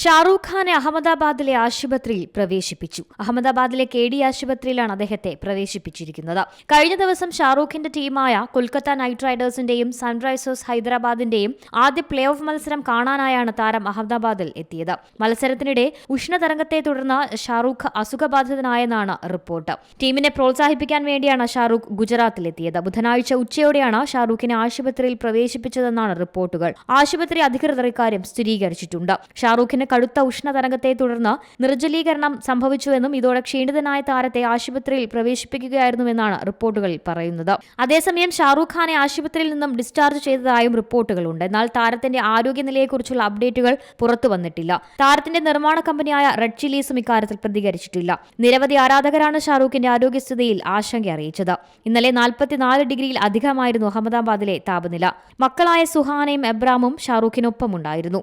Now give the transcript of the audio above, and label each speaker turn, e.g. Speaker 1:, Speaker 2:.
Speaker 1: ഷാറൂഖ് ഖാനെ അഹമ്മദാബാദിലെ ആശുപത്രിയിൽ പ്രവേശിപ്പിച്ചു. അഹമ്മദാബാദിലെ കെ ഡി ആശുപത്രിയിലാണ് അദ്ദേഹത്തെ പ്രവേശിപ്പിച്ചിരിക്കുന്നത്. കഴിഞ്ഞ ദിവസം ഷാറൂഖിന്റെ ടീമായ കൊൽക്കത്ത നൈറ്റ് റൈഡേഴ്സിന്റെയും സൺറൈസേഴ്സ് ഹൈദരാബാദിന്റെയും ആദ്യ പ്ലേ ഓഫ് മത്സരം കാണാനായാണ് താരം അഹമ്മദാബാദിൽ എത്തിയത്. മത്സരത്തിനിടെ ഉഷ്ണതരംഗത്തെ തുടർന്ന് ഷാറൂഖ് അസുഖബാധിതനായെന്നാണ് റിപ്പോർട്ട്. ടീമിനെ പ്രോത്സാഹിപ്പിക്കാൻ വേണ്ടിയാണ് ഷാറൂഖ് ഗുജറാത്തിലെത്തിയത് ബുധനാഴ്ച ഉച്ചയോടെയാണ് ഷാറൂഖിനെ ആശുപത്രിയിൽ പ്രവേശിപ്പിച്ചതെന്നാണ് റിപ്പോർട്ടുകൾ. ആശുപത്രി അധികൃതർ ഇക്കാര്യം സ്ഥിരീകരിച്ചിട്ടുണ്ട്. ഷാറൂഖിന് കടുത്ത ഉഷ്ണതരംഗത്തെ തുടർന്ന് നിർജലീകരണം സംഭവിച്ചുവെന്നും ഇതോടെ ക്ഷീണിതനായ താരത്തെ ആശുപത്രിയിൽ പ്രവേശിപ്പിക്കുകയായിരുന്നുവെന്നാണ് റിപ്പോർട്ടുകളിൽ പറയുന്നത്. അതേസമയം ഷാറൂഖ് ഖാനെ ആശുപത്രിയിൽ നിന്നും ഡിസ്ചാർജ് ചെയ്തതായും റിപ്പോർട്ടുകളുണ്ട്. എന്നാൽ താരത്തിന്റെ ആരോഗ്യനിലയെക്കുറിച്ചുള്ള അപ്ഡേറ്റുകൾ പുറത്തു വന്നിട്ടില്ല. താരത്തിന്റെ നിർമ്മാണ കമ്പനിയായ റെഡ് ചില്ലീസും ഇക്കാര്യത്തിൽ പ്രതികരിച്ചിട്ടില്ല. നിരവധി ആരാധകരാണ് ഷാറൂഖിന്റെ ആരോഗ്യസ്ഥിതിയിൽ ആശങ്ക അറിയിച്ചത്. ഇന്നലെ നാൽപ്പത്തിനാല് ഡിഗ്രിയിൽ അധികമായിരുന്നു അഹമ്മദാബാദിലെ താപനില. മക്കളായ സുഹാനയും എബ്രാമും ഷാറൂഖിനൊപ്പമുണ്ടായിരുന്നു.